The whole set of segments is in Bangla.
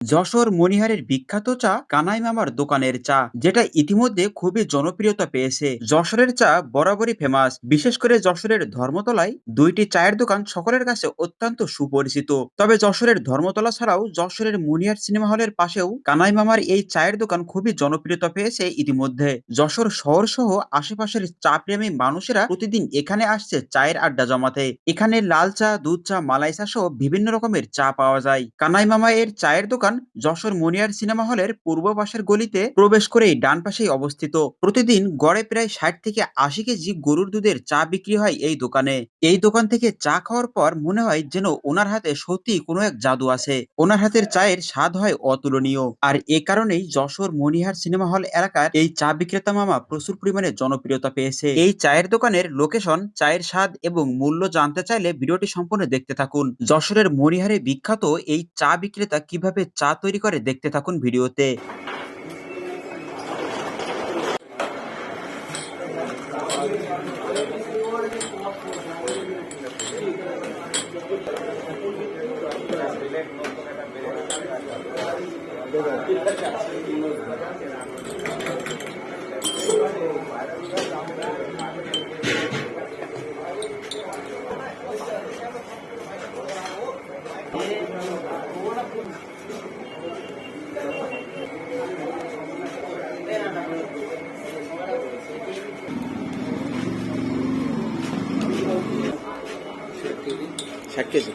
যশোর মণিহারের বিখ্যাত চা কানাই মামার দোকানের চা, যেটা ইতিমধ্যে খুবই জনপ্রিয়তা পেয়েছে। যশোরের চা বরাবরই ফেমাস বিশেষ করে যশোরের ধর্মতলায় দুইটি চায়ের দোকান সকলের কাছে অত্যন্ত সুপরিচিত। তবে যশোরের ধর্মতলা ছাড়াও যশোরের মণিহার সিনেমা হলের পাশেও কানাই মামার এই চায়ের দোকান খুবই জনপ্রিয়তা পেয়েছে ইতিমধ্যে। যশোর শহর সহ আশেপাশের চা প্রেমী মানুষেরা প্রতিদিন এখানে আসছে চায়ের আড্ডা জমাতে। এখানে লাল চা, দুধ চা, মালাই চা সহ বিভিন্ন রকমের চা পাওয়া যায়। কানাই মামা এর চায়ের দোকান যশোর মনিয়ার সিনেমা হলের পূর্ব পাশের গলিতে প্রবেশ করেই ডান পাশেই অবস্থিত। প্রতিদিন গড়ে প্রায় ষাট থেকে আশি কেজি গরুর দুধের চা বিক্রি হয় এই দোকানে। এই দোকান থেকে চা খাওয়ার পর মনে হয় যেন ওনার হাতে সত্যি কোনো এক জাদু আছে। ওনার হাতের চায়ের স্বাদ হয় অতুলনীয়। আর এ কারণেই যশোর মনিহার সিনেমা হল এলাকার এই চা বিক্রেতা মামা প্রচুর পরিমাণে জনপ্রিয়তা পেয়েছে। এই চায়ের দোকানের লোকেশন, চায়ের স্বাদ এবং মূল্য জানতে চাইলে ভিডিওটি সম্পূর্ণ দেখতে থাকুন। যশোরের মনিহারে বিখ্যাত এই চা বিক্রেতা কীভাবে চা তৈরি করে দেখতে থাকুন ভিডিওতে। ষাট কেজি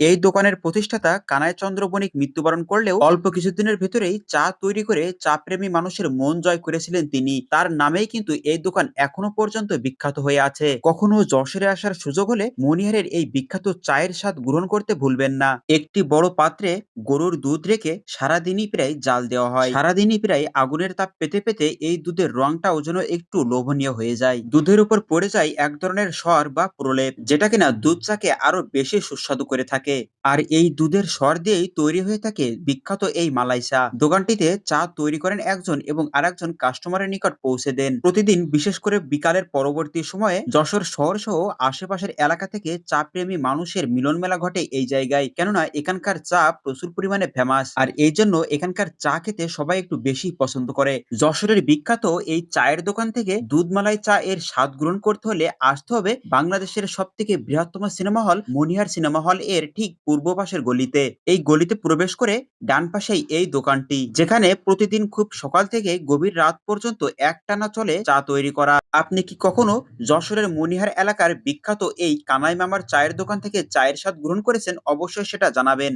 এই দোকানের প্রতিষ্ঠাতা কানাই চন্দ্র বণিক মৃত্যুবরণ করলেও অল্প কিছুদিনের ভেতরেই চা তৈরি করে চা প্রেমী মানুষের মন জয় করেছিলেন তিনি। তার নামেই কিন্তু এই দোকান এখনও পর্যন্ত বিখ্যাত হয়ে আছে। কখনো যশোরে আসার সুযোগ হলে মনিহারের এই বিখ্যাত চায়ের স্বাদ গ্রহণ করতে ভুলবেন না। একটি বড় পাত্রে গরুর দুধ রেখে সারাদিনই প্রায় জাল দেওয়া হয়। সারাদিনই প্রায় আগুনের তাপ পেতে পেতে এই দুধের রংটাও যেন একটু লোভনীয় হয়ে যায়। দুধের উপর পড়ে যায় এক ধরনের স্বর বা প্রলেপ, যেটা কিনা দুধ চাকে আরও বেশি সুস্বাদু করে থাকে। আর এই দুধের স্বর দিয়েই তৈরি হয়ে থাকে বিখ্যাত এই মালাই চা দোকানটিতে চা তৈরি করেন একজন এবং আরেকজন কাস্টমারের নিকট পৌঁছে দেন। প্রতিদিন বিশেষ করে বিকালের পরবর্তী সময়ে যশোর শহর সহ আশেপাশের এলাকা থেকে চা প্রেমী মানুষের মিলন মেলা ঘটে এই জায়গায়। কেননা এখানকার চা প্রচুর পরিমাণে ফেমাস আর এই জন্য এখানকার চা খেতে সবাই একটু বেশি পছন্দ করে। যশোরের বিখ্যাত এই চায়ের দোকান থেকে দুধ মালাই চা এর স্বাদ গ্রহণ করতে হলে আসতে হবে বাংলাদেশের সব থেকে বৃহত্তম সিনেমা হল মনিহার সিনেমা হল এর ঠিক পূর্ব পাশের গলিতে। এই গলিতে প্রবেশ করে ডান পাশেই এই দোকানটি, যেখানে প্রতিদিন খুব সকাল থেকে গভীর রাত পর্যন্ত একটানা চলে চা তৈরি করা। আপনি কি কখনো যশোরের মনিহার এলাকার বিখ্যাত এই কানাই মামার চায়ের দোকান থেকে চায়ের স্বাদ গ্রহণ করেছেন? অবশ্যই সেটা জানাবেন।